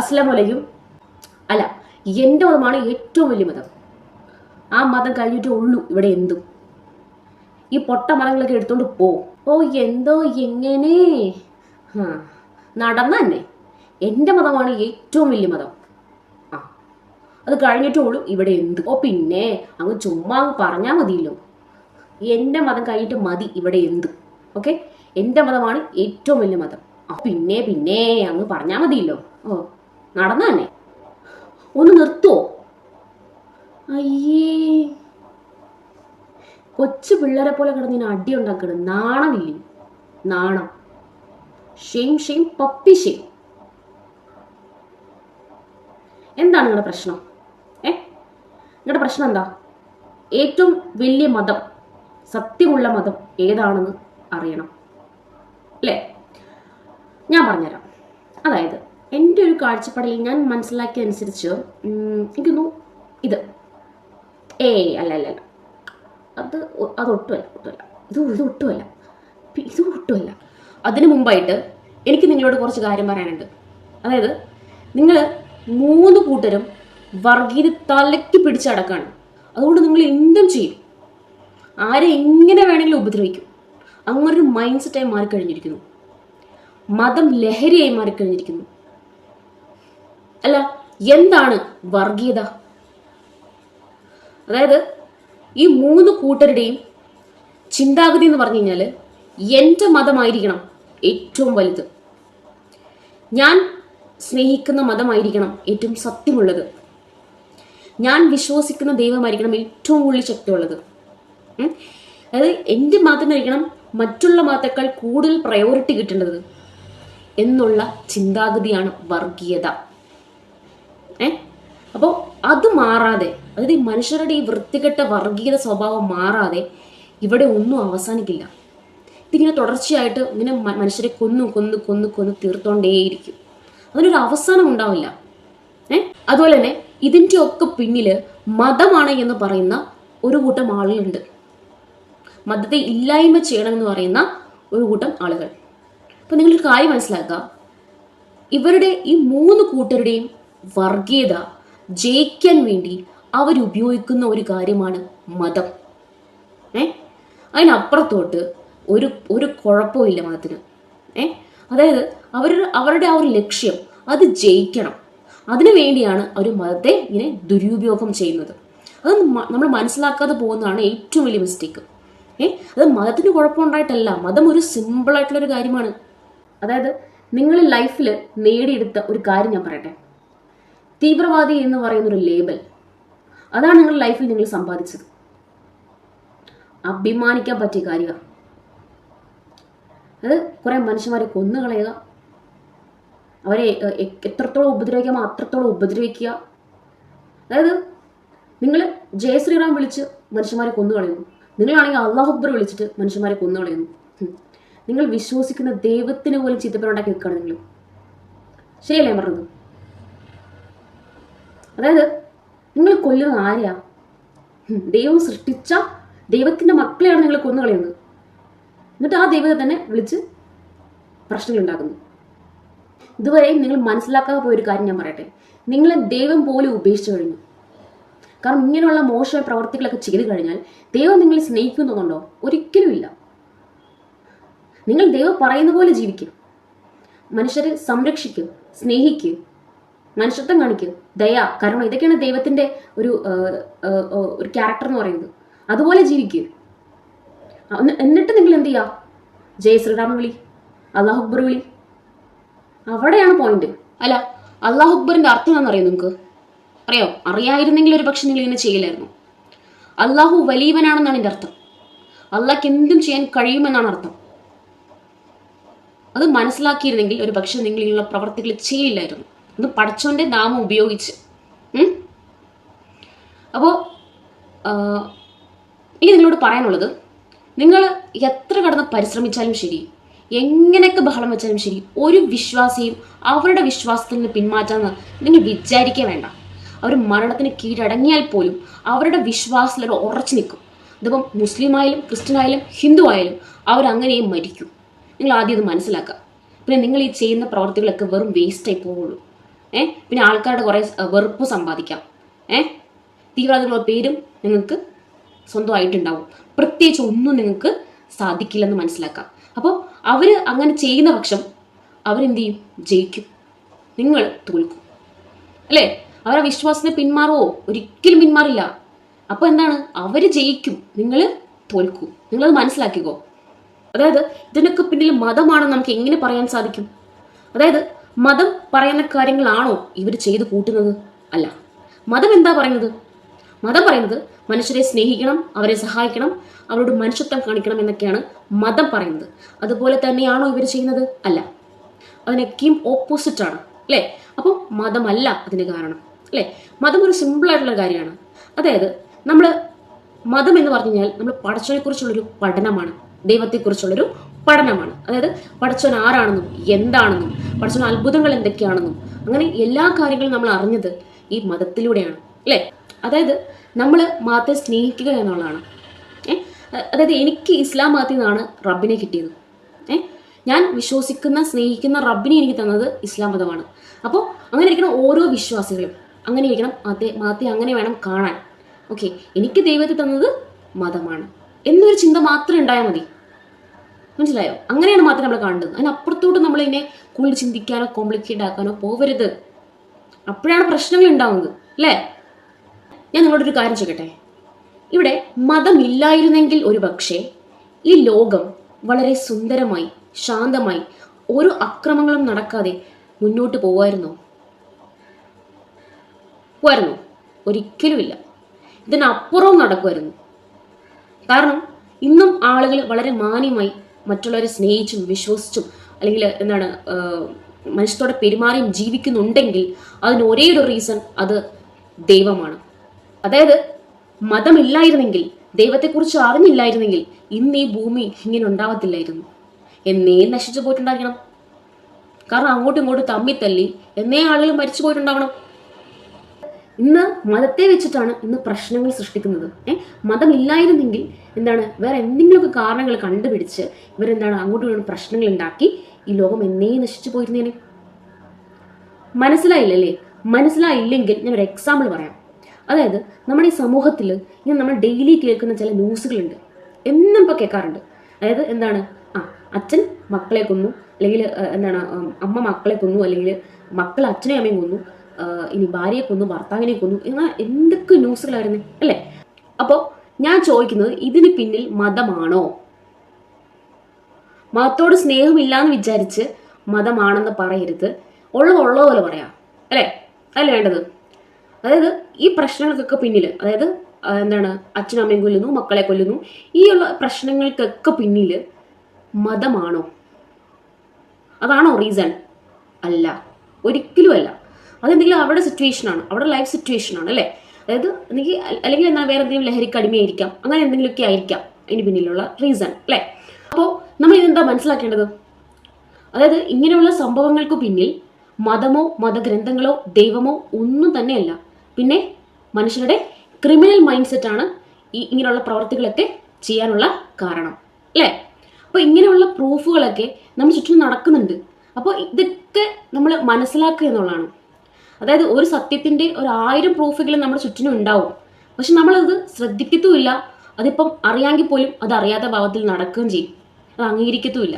അസ്ലാം വലൈക്കും അല്ല എന്റെ മതമാണ് ഏറ്റവും വലിയ മതം. ആ മതം കഴിഞ്ഞിട്ടേ ഉള്ളൂ ഇവിടെ എന്തും. ഈ പൊട്ട മതങ്ങളൊക്കെ എടുത്തോണ്ട് പോ. ഓ എന്തോ എങ്ങനെ നടന്ന തന്നെ. എന്റെ മതമാണ് ഏറ്റവും വലിയ മതം. ആ അത് കഴിഞ്ഞിട്ടേ ഉള്ളൂ ഇവിടെ എന്ത്. ഓ പിന്നെ അങ്ങ് ചുമ്മാ അങ്ങ് പറഞ്ഞാൽ മതിയല്ലോ. എന്റെ മതം കഴിഞ്ഞിട്ട് മതി ഇവിടെ എന്ത്. ഓക്കെ? എന്റെ മതമാണ് ഏറ്റവും വലിയ മതം. പിന്നെ പിന്നെ അങ്ങ് പറഞ്ഞാൽ മതിയല്ലോ. ഓ നടന്ന ഒന്ന് നിർത്തോ. അയ്യേ. കൊച്ചു പിള്ളേരെ പോലെ കിടന്ന് ഇനി അടി ഉണ്ടാക്കണം. നാണമില്ലേ? നാണം. Shame shame puppy shame. എന്താണ് നിങ്ങളുടെ പ്രശ്നം? ഏ? നിങ്ങളുടെ പ്രശ്നം എന്താ? ഏറ്റവും വലിയ മതം സത്യമുള്ള മതം ഏതാണെന്ന് അറിയണം. അല്ലേ? ഞാൻ പറഞ്ഞുതരാം. അതായത് എന്റെ ഒരു കാഴ്ചപ്പാടിൽ ഞാൻ മനസ്സിലാക്കിയനുസരിച്ച് എനിക്ക് തോന്നുന്നു ഇത്. ഏ അല്ല അല്ല അല്ല. അത് അത് ഒട്ടുമല്ല ഇത് ഇത് ഒട്ടുമല്ല. ഇത് ഒട്ടുമല്ല. അതിനു മുമ്പായിട്ട് എനിക്ക് നിങ്ങളോട് കുറച്ച് കാര്യം പറയാനുണ്ട്. അതായത് നിങ്ങൾ മൂന്ന് കൂട്ടരും വർഗീയത തലയ്ക്ക് പിടിച്ചടക്കാണ് അതുകൊണ്ട് നിങ്ങൾ എന്തും ചെയ്യും. ആരെ എങ്ങനെ വേണമെങ്കിലും ഉപദ്രവിക്കും. അങ്ങനൊരു മൈൻഡ് സെറ്റായി മാറിക്കഴിഞ്ഞിരിക്കുന്നു. മതം ലഹരിയായി മാറിക്കഴിഞ്ഞിരിക്കുന്നു. അല്ല എന്താണ് വർഗീയത? അതായത് ഈ മൂന്ന് കൂട്ടരുടെയും ചിന്താഗതി എന്ന് പറഞ്ഞു കഴിഞ്ഞാൽ എന്റെ മതമായിരിക്കണം ഏറ്റവും വലുത്. ഞാൻ സ്നേഹിക്കുന്ന മതമായിരിക്കണം ഏറ്റവും സത്യമുള്ളത്. ഞാൻ വിശ്വസിക്കുന്ന ദൈവമായിരിക്കണം ഏറ്റവും കൂടുതൽ ശക്തിയുള്ളത്? അതായത് എന്റെ മതത്തിനായിരിക്കണം മറ്റുള്ള മതത്തേക്കാൾ കൂടുതൽ പ്രയോറിറ്റി കിട്ടേണ്ടത് എന്നുള്ള ചിന്താഗതിയാണ് വർഗീയത. ഏ? അപ്പോൾ അത് മാറാതെ അതായത് ഈ മനുഷ്യരുടെ ഈ വൃത്തികെട്ട വർഗീയത സ്വഭാവം മാറാതെ ഇവിടെ ഒന്നും അവസാനിക്കില്ല. ഇതിങ്ങനെ തുടർച്ചയായിട്ട് ഇങ്ങനെ മനുഷ്യരെ കൊന്നു കൊന്നു കൊന്നു കൊന്നു തീർത്തോണ്ടേയിരിക്കും. അതിനൊരു അവസാനം ഉണ്ടാവില്ല. ഏ? അതുപോലെ തന്നെ ഇതിന്റെ ഒക്കെ പിന്നിൽ മതമാണ് എന്ന് പറയുന്ന ഒരു കൂട്ടം ആളുകളുണ്ട്. മതത്തെ ഇല്ലായ്മ ചെയ്യണമെന്ന് പറയുന്ന ഒരു കൂട്ടം ആളുകൾ. അപ്പം നിങ്ങളൊരു കാര്യം മനസ്സിലാക്കുക. ഇവരുടെ ഈ മൂന്ന് കൂട്ടരുടെയും വർഗീയത ജയിക്കാൻ വേണ്ടി അവരുപയോഗിക്കുന്ന ഒരു കാര്യമാണ് മതം. ഏ? അതിനപ്പുറത്തോട്ട് ഒരു ഒരു കുഴപ്പമില്ല മതത്തിന്. ഏ? അതായത് അവർ അവരുടെ ആ ഒരു ലക്ഷ്യം അത് ജയിക്കണം. അതിനു വേണ്ടിയാണ് അവർ മതത്തെ ഇങ്ങനെ ദുരുപയോഗം ചെയ്യുന്നത്. അത് നമ്മൾ മനസ്സിലാക്കാതെ പോകുന്നതാണ് ഏറ്റവും വലിയ മിസ്റ്റേക്ക് ഏ? അത് മതത്തിന് കുഴപ്പമുണ്ടായിട്ടല്ല. മതം ഒരു ഒരു കാര്യമാണ്. അതായത് നിങ്ങൾ ലൈഫിൽ നേടിയെടുത്ത ഒരു കാര്യം ഞാൻ പറയട്ടെ. തീവ്രവാദി എന്ന് പറയുന്ന ഒരു ലേബൽ അതാണ് നിങ്ങളുടെ ലൈഫിൽ നിങ്ങൾ സമ്പാദിച്ചത്. അഭിമാനിക്കാൻ പറ്റിയ കാര്യമാണ് അത് കുറെ മനുഷ്യന്മാരെ കൊന്നുകളയുക അവരെ എത്രത്തോളം ഉപദ്രവിക്കാമോ അത്രത്തോളം ഉപദ്രവിക്കുക. അതായത് നിങ്ങൾ ജയ ശ്രീറാം വിളിച്ച് മനുഷ്യന്മാരെ കൊന്നുകളയുന്നു നിങ്ങളാണെങ്കിൽ അള്ളാഹുബർ വിളിച്ചിട്ട് മനുഷ്യന്മാരെ കൊന്നുകളയുന്നു. നിങ്ങൾ വിശ്വസിക്കുന്ന ദൈവത്തിന് പോലും ചിത്തപ്പനുണ്ടാക്കി വെക്കുകയാണ് നിങ്ങൾ. ശരിയല്ലേ പറഞ്ഞത് അതായത് നിങ്ങൾ കൊല്ലുന്നത് ആരെയാ? ദൈവം സൃഷ്ടിച്ച ദൈവത്തിന്റെ മക്കളെയാണ് നിങ്ങൾ കൊന്നുകളയുന്നത്. എന്നിട്ട് ആ ദൈവത്തെ തന്നെ വിളിച്ച് പ്രശ്നങ്ങൾ ഉണ്ടാക്കുന്നു ഇതുവരെയും നിങ്ങൾ മനസ്സിലാക്കാതെ പോയ ഒരു കാര്യം ഞാൻ പറയട്ടെ. നിങ്ങളെ ദൈവം പോലും ഉപേക്ഷിച്ചു കഴിഞ്ഞു. കാരണം ഇങ്ങനെയുള്ള മോശമായ പ്രവർത്തികളൊക്കെ ചെയ്തു കഴിഞ്ഞാൽ ദൈവം നിങ്ങളെ സ്നേഹിക്കുന്നുണ്ടോ ഒരിക്കലും ഇല്ല. നിങ്ങൾ ദൈവം പറയുന്ന പോലെ ജീവിക്കും. മനുഷ്യരെ സംരക്ഷിക്കും സ്നേഹിക്കും മനുഷ്യത്വം കാണിക്കും. ദയ. കരുണ ഇതൊക്കെയാണ് ദൈവത്തിന്റെ ഒരു ഒരു ക്യാരക്ടർ എന്ന് പറയുന്നത്. അതുപോലെ ജീവിക്കുക എന്നിട്ട് നിങ്ങൾ എന്ത് ചെയ്യുക ജയ ശ്രീറാം വിളി. അള്ളാഹു അക്ബർ വിളി. അവിടെയാണ് പോയിന്റ് അല്ല അള്ളാഹു അക്ബറിന്റെ അർത്ഥം എന്താണെന്നറിയോ നിങ്ങൾക്ക്? അറിയോ? അറിയായിരുന്നെങ്കിൽ ഒരു പക്ഷെ നിങ്ങൾ ഇങ്ങനെ ചെയ്യില്ലായിരുന്നു. അള്ളാഹു വലിയവനാണെന്നാണ് എന്റെ അർത്ഥം. അള്ളാഹ്ക്ക് എന്തും ചെയ്യാൻ കഴിയുമെന്നാണ് അർത്ഥം. അത് മനസ്സിലാക്കിയിരുന്നെങ്കിൽ ഒരു പക്ഷെ നിങ്ങൾ ഇങ്ങനെയുള്ള പ്രവർത്തികൾ ചെയ്യില്ലായിരുന്നു. അത് പടച്ചോന്റെ നാമം ഉപയോഗിച്ച്. അപ്പോൾ എനിക്ക് നിങ്ങളോട് പറയാനുള്ളത് നിങ്ങൾ എത്ര കടന്ന് പരിശ്രമിച്ചാലും ശരി എങ്ങനെയൊക്കെ ബഹളം വെച്ചാലും ശരി ഒരു വിശ്വാസിയും അവരുടെ വിശ്വാസത്തിൽ നിന്ന് പിന്മാറ്റാന്ന് നിങ്ങൾ വിചാരിക്കേ വേണ്ട. അവർ മരണത്തിന് കീഴടങ്ങിയാൽ പോലും അവരുടെ വിശ്വാസത്തിൽ അവർ ഉറച്ചു നിൽക്കും. ഇതിപ്പം മുസ്ലിമായാലും ക്രിസ്ത്യൻ ആയാലും ഹിന്ദു ആയാലും അവരങ്ങനെയും മരിക്കും. നിങ്ങൾ ആദ്യം ഇത് മനസ്സിലാക്കുക. പിന്നെ നിങ്ങൾ ഈ ചെയ്യുന്ന പ്രവർത്തികളൊക്കെ വെറും വേസ്റ്റായി പോവുള്ളൂ. ഏ? പിന്നെ ആൾക്കാരുടെ കുറേ വെറുപ്പ് സമ്പാദിക്കാം. ഏഹ് തീവ്രവാദികളുടെ പേരും നിങ്ങൾക്ക് സ്വന്തമായിട്ടുണ്ടാവും. പ്രത്യേകിച്ച് ഒന്നും നിങ്ങൾക്ക് സാധിക്കില്ലെന്ന് മനസ്സിലാക്കാം. അപ്പോൾ അവർ അങ്ങനെ ചെയ്യുന്ന പക്ഷം അവരെന്ത് ചെയ്യും ജയിക്കും. നിങ്ങൾ തോൽക്കും. അല്ലേ? അവരെ വിശ്വാസത്തിന് പിന്മാറുമോ ഒരിക്കലും പിന്മാറില്ല. അപ്പോൾ എന്താണ്? അവർ ജയിക്കും. നിങ്ങൾ തോൽക്കും. നിങ്ങളത് മനസ്സിലാക്കിക്കോ. അതായത് ഇതിനൊക്കെ പിന്നിൽ മതമാണെന്ന് നമുക്ക് എങ്ങനെ പറയാൻ സാധിക്കും? അതായത് മതം പറയുന്ന കാര്യങ്ങളാണോ ഇവർ ചെയ്തു കൂട്ടുന്നത്? അല്ല. മതം എന്താ പറയുന്നത്? മതം പറയുന്നത് മനുഷ്യരെ സ്നേഹിക്കണം അവരെ സഹായിക്കണം അവരോട് മനുഷ്യത്വം കാണിക്കണം എന്നൊക്കെയാണ് മതം പറയുന്നത്. അതുപോലെ തന്നെയാണോ ഇവർ ചെയ്യുന്നത്? അല്ല. അതിനൊക്കെയും ഓപ്പോസിറ്റ് ആണ്. അല്ലേ? അപ്പോൾ മതമല്ല അതിന് കാരണം. അല്ലേ? മതം ഒരു സിമ്പിൾ ആയിട്ടുള്ള കാര്യമാണ്. അതായത് നമ്മൾ മതം എന്ന് പറഞ്ഞു കഴിഞ്ഞാൽ നമ്മൾ പടച്ചവനെക്കുറിച്ചുള്ളൊരു പഠനമാണ്. ദൈവത്തെക്കുറിച്ചുള്ളൊരു പഠനമാണ്. അതായത് പടച്ചവൻ ആരാണെന്നും എന്താണെന്നും പടച്ചവൻ അത്ഭുതങ്ങൾ എന്തൊക്കെയാണെന്നും അങ്ങനെ എല്ലാ കാര്യങ്ങളും നമ്മൾ അറിഞ്ഞത് ഈ മതത്തിലൂടെയാണ്. അല്ലേ? അതായത് നമ്മൾ മതത്തെ സ്നേഹിക്കുക എന്നുള്ളതാണ്. ഏഹ് അതായത് എനിക്ക് ഇസ്ലാം മതത്തിൽ നിന്നാണ് റബ്ബിനെ കിട്ടിയത്. ഏഹ് ഞാൻ വിശ്വസിക്കുന്ന സ്നേഹിക്കുന്ന റബ്ബിനെ എനിക്ക് തന്നത് ഇസ്ലാം മതമാണ്. അപ്പോൾ അങ്ങനെ ഇരിക്കണം ഓരോ വിശ്വാസികളും അങ്ങനെ ഇരിക്കണം മതത്തെ മതത്തെ അങ്ങനെ വേണം കാണാൻ. ഓക്കെ. എനിക്ക് ദൈവത്തെ തന്നത് മതമാണ്. എന്നൊരു ചിന്ത മാത്രം ഉണ്ടായാൽ മതി. മനസ്സിലായോ? അങ്ങനെയാണ് മാത്രം നമ്മൾ കാണുന്നത്. അതിനപ്പുറത്തോട്ട് നമ്മളിതിനെ കൂടുതൽ ചിന്തിക്കാനോ കോംപ്ലിക്കേറ്റ് ആക്കാനോ പോവരുത്. അപ്പോഴാണ് പ്രശ്നങ്ങൾ ഉണ്ടാവുന്നത് അല്ലേ? ഞാൻ നിങ്ങളോടൊരു കാര്യം ചെയ്യട്ടെ ഇവിടെ മതമില്ലായിരുന്നെങ്കിൽ ഒരു പക്ഷേ ഈ ലോകം വളരെ സുന്ദരമായി ശാന്തമായി ഒരു അക്രമങ്ങളും നടക്കാതെ മുന്നോട്ട് പോവായിരുന്നോ പോവായിരുന്നോ. ഒരിക്കലുമില്ല. ഇതിനപ്പുറവും നടക്കുമായിരുന്നു. കാരണം ഇന്നും ആളുകൾ വളരെ മാന്യമായി മറ്റുള്ളവരെ സ്നേഹിച്ചും വിശ്വസിച്ചും അല്ലെങ്കിൽ എന്താണ് മനുഷ്യത്തോടെ പെരുമാറിയും ജീവിക്കുന്നുണ്ടെങ്കിൽ അതിന് ഒരേ ഒരു റീസൺ അത് ദൈവമാണ്. അതായത് മതമില്ലായിരുന്നെങ്കിൽ ദൈവത്തെക്കുറിച്ച് അറിഞ്ഞില്ലായിരുന്നെങ്കിൽ ഇന്ന് ഈ ഭൂമി ഇങ്ങനെ ഉണ്ടാവത്തില്ലായിരുന്നു. എന്നേ നശിച്ചു പോയിട്ടുണ്ടായിരിക്കണം കാരണം അങ്ങോട്ടും ഇങ്ങോട്ടും തമ്മി തല്ലി. എന്നേ ആളുകൾ മരിച്ചു പോയിട്ടുണ്ടാവണം. ഇന്ന് മതത്തെ വെച്ചിട്ടാണ് ഇന്ന് പ്രശ്നങ്ങൾ സൃഷ്ടിക്കുന്നത്. ഏ മതമില്ലായിരുന്നെങ്കിൽ എന്താണ് വേറെ എന്തെങ്കിലുമൊക്കെ കാരണങ്ങൾ കണ്ടുപിടിച്ച് ഇവരെന്താണ് അങ്ങോട്ടും ഇങ്ങോട്ടും പ്രശ്നങ്ങൾ ഉണ്ടാക്കി ഈ ലോകം എന്നേ നശിച്ചു പോയിരുന്നേനെ? മനസ്സിലായില്ലല്ലേ? മനസ്സിലായില്ലെങ്കിൽ ഞാൻ ഒരു എക്സാമ്പിൾ പറയാം. അതായത് നമ്മുടെ ഈ സമൂഹത്തിൽ ഇങ്ങനെ നമ്മൾ ഡെയിലി കേൾക്കുന്ന ചില ന്യൂസുകളുണ്ട് എന്നും ഇപ്പോൾ കേൾക്കാറുണ്ട്. അതായത് എന്താണ്? ആ അച്ഛൻ മക്കളെ കൊന്നു അല്ലെങ്കിൽ എന്താണ് അമ്മ മക്കളെ കൊന്നു അല്ലെങ്കിൽ മക്കൾ അച്ഛനെയും അമ്മയും കൊന്നു. ഇനി ഭാര്യയെ കൊന്നു ഭർത്താവിനെ കൊന്നു എന്നാൽ എന്തൊക്കെ ന്യൂസുകളായിരുന്നു അല്ലേ? അപ്പോൾ ഞാൻ ചോദിക്കുന്നത് ഇതിന് പിന്നിൽ മതമാണോ? മതത്തോട് സ്നേഹമില്ലാന്ന് വിചാരിച്ച് മതമാണെന്ന് പറയരുത്. ഉള്ളത് ഉള്ളത് പോലെ പറയാ അല്ലേ? അല്ല വേണ്ടത്? അതായത് ഈ പ്രശ്നങ്ങൾക്കൊക്കെ പിന്നിൽ അതായത് എന്താണ് അച്ഛനും അമ്മയും കൊല്ലുന്നു മക്കളെ കൊല്ലുന്നു ഈ ഉള്ള പ്രശ്നങ്ങൾക്കൊക്കെ പിന്നിൽ മതമാണോ? അതാണോ റീസൺ? അല്ല. ഒരിക്കലും അല്ല. അതെന്തെങ്കിലും അവരുടെ സിറ്റുവേഷനാണ് അവരുടെ ലൈഫ് സിറ്റുവേഷനാണ് അല്ലേ? അതായത് എനിക്ക് അല്ലെങ്കിൽ എന്നാൽ വേറെ എന്തെങ്കിലും ലഹരിക്ക് അടിമയായിരിക്കാം അങ്ങനെ എന്തെങ്കിലുമൊക്കെ ആയിരിക്കാം അതിന് പിന്നിലുള്ള റീസൺ അല്ലേ? അപ്പോൾ നമ്മൾ ഇതെന്താ മനസ്സിലാക്കേണ്ടത്? അതായത് ഇങ്ങനെയുള്ള സംഭവങ്ങൾക്ക് പിന്നിൽ മതമോ മതഗ്രന്ഥങ്ങളോ ദൈവമോ ഒന്നും തന്നെയല്ല. പിന്നെ മനുഷ്യരുടെ ക്രിമിനൽ മൈൻഡ് സെറ്റാണ് ഈ ഇങ്ങനെയുള്ള പ്രവർത്തികളൊക്കെ ചെയ്യാനുള്ള കാരണം അല്ലേ? അപ്പോൾ ഇങ്ങനെയുള്ള പ്രൂഫുകളൊക്കെ നമ്മൾ ചുറ്റും നടക്കുന്നുണ്ട്. അപ്പോൾ ഇതൊക്കെ നമ്മൾ മനസ്സിലാക്കുക എന്നുള്ളതാണ്. അതായത് ഒരു സത്യത്തിന്റെ ഒരു ആയിരം പ്രൂഫുകൾ നമ്മുടെ ചുറ്റിനും ഉണ്ടാവും. പക്ഷെ നമ്മളത് ശ്രദ്ധിക്കത്തുമില്ല. അതിപ്പം അറിയാമെങ്കിൽ പോലും അത് അറിയാത്ത ഭാവത്തിൽ നടക്കുകയും ചെയ്യും. അത് അംഗീകരിക്കത്തുമില്ല.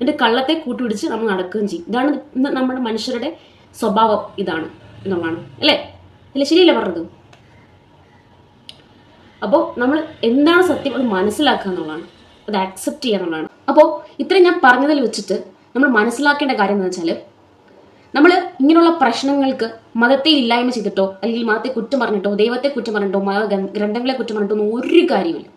എന്നിട്ട് കള്ളത്തെ കൂട്ടുപിടിച്ച് നമ്മൾ നടക്കുകയും ചെയ്യും. ഇതാണ് ഇന്ന് നമ്മുടെ മനുഷ്യരുടെ സ്വഭാവം. ഇതാണ് എന്നുള്ളതാണ്. അല്ലേ? അല്ലേ? ശരിയല്ലേ പറഞ്ഞത്? അപ്പോൾ നമ്മൾ എന്താണ് സത്യം? അത് മനസ്സിലാക്കുക എന്നുള്ളതാണ്. അത് ആക്സെപ്റ്റ് ചെയ്യുക എന്നുള്ളതാണ്. അപ്പോൾ ഇത്രയും ഞാൻ പറഞ്ഞതിൽ വെച്ചിട്ട് നമ്മൾ മനസ്സിലാക്കേണ്ട കാര്യം എന്ന് വെച്ചാൽ നമ്മൾ ഇങ്ങനെയുള്ള പ്രശ്നങ്ങൾക്ക് മതത്തെ ഇല്ലായ്മ ചെയ്തിട്ടോ അല്ലെങ്കിൽ മതത്തെ കുറ്റം പറഞ്ഞിട്ടോ ദൈവത്തെ കുറ്റം പറഞ്ഞിട്ടോ മത ഗ്രന്ഥങ്ങളെ കുറ്റം പറഞ്ഞിട്ടോ ഒന്നും ഒരു കാര്യമില്ല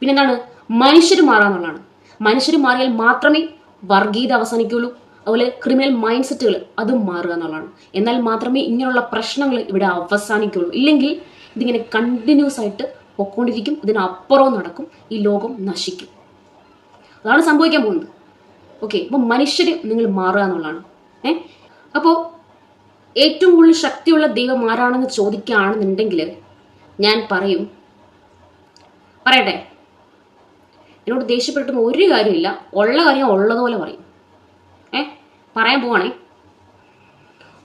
പിന്നെന്താണ്? മനുഷ്യർ മാറാന്നുള്ളതാണ് മനുഷ്യർ മാറിയാൽ മാത്രമേ വർഗീയത അവസാനിക്കുകയുള്ളൂ. അതുപോലെ ക്രിമിനൽ മൈൻഡ് സെറ്റുകൾ അതും മാറുക എന്നുള്ളതാണ്. എന്നാൽ മാത്രമേ ഇങ്ങനെയുള്ള പ്രശ്നങ്ങൾ ഇവിടെ അവസാനിക്കുകയുള്ളൂ. ഇല്ലെങ്കിൽ ഇതിങ്ങനെ കണ്ടിന്യൂസ് ആയിട്ട് പൊക്കോണ്ടിരിക്കും. ഇതിനപ്പുറവും നടക്കും. ഈ ലോകം നശിക്കും. അതാണ് സംഭവിക്കാൻ പോകുന്നത്. ഓക്കെ അപ്പം മനുഷ്യർ നിങ്ങൾ മാറുക എന്നുള്ളതാണ്. ഏ? അപ്പോൾ ഏറ്റവും കൂടുതൽ ശക്തിയുള്ള ദൈവം ആരാണെന്ന് ചോദിക്കുകയാണെന്നുണ്ടെങ്കിൽ ഞാൻ പറയും. പറയട്ടെ. എന്നോട് ദേഷ്യപ്പെട്ട ഒരു കാര്യമില്ല. ഉള്ള കാര്യം ഉള്ളതുപോലെ പറയും. ഏ? പറയാൻ പോവാണേ.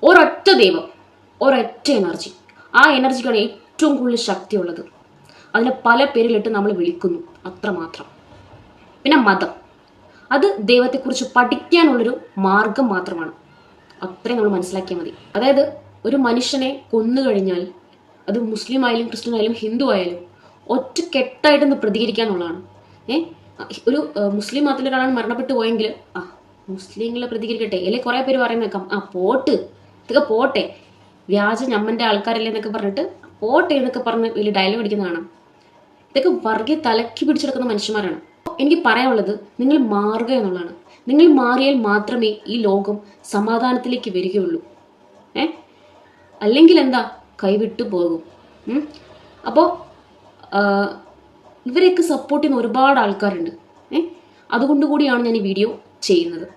ഒരൊറ്റ ദൈവം ഒരൊറ്റ എനർജി. ആ എനർജിക്കാണ് ഏറ്റവും കൂടുതൽ ശക്തിയുള്ളത്. അതിനെ പല പേരിലിട്ട് നമ്മൾ വിളിക്കുന്നു. അത്രമാത്രം. പിന്നെ മതം. അത് ദൈവത്തെക്കുറിച്ച് പഠിക്കാനുള്ളൊരു മാർഗം മാത്രമാണ്. അത്രയും നമ്മൾ മനസ്സിലാക്കിയാൽ മതി. അതായത് ഒരു മനുഷ്യനെ കൊന്നു കഴിഞ്ഞാൽ അത് മുസ്ലിം ആയാലും ക്രിസ്ത്യൻ ആയാലും ഹിന്ദു ആയാലും ഒറ്റ കെട്ടായിട്ട് ഒന്ന് പ്രതികരിക്കാന്നുള്ളതാണ് ഏ? ഒരു മുസ്ലിം മതത്തിൽ ഒരാളാണ് മരണപ്പെട്ടു പോയെങ്കിൽ ആ മുസ്ലിങ്ങളെ പ്രതികരിക്കട്ടെ. അല്ലെ കുറേ പേര് പറയുന്നേക്കാം ആ പോട്ട്. ഇതൊക്കെ പോട്ടെ. വ്യാജ ഞമ്മന്റെ ആൾക്കാരല്ലേ എന്നൊക്കെ പറഞ്ഞിട്ട് പോട്ടെ എന്നൊക്കെ പറഞ്ഞ് വലിയ ഡയലോഗ് അടിക്കുന്നതാണ് ഇതൊക്കെ വർഗീയ തലക്കി പിടിച്ചെടുക്കുന്ന മനുഷ്യന്മാരാണ്. എനിക്ക് പറയാനുള്ളത് നിങ്ങൾ മാറുക എന്നുള്ളതാണ്. നിങ്ങൾ മാറിയാൽ മാത്രമേ ഈ ലോകം സമാധാനത്തിലേക്ക് വരികയുള്ളൂ. ഏ? അല്ലെങ്കിൽ എന്താ? കൈവിട്ടു പോകും. അപ്പോൾ ഇവരെയൊക്കെ സപ്പോർട്ട് ചെയ്യുന്ന ഒരുപാട് ആൾക്കാരുണ്ട്. ഏ? അതുകൊണ്ട് കൂടിയാണ് ഞാൻ ഈ വീഡിയോ ചെയ്യുന്നത്.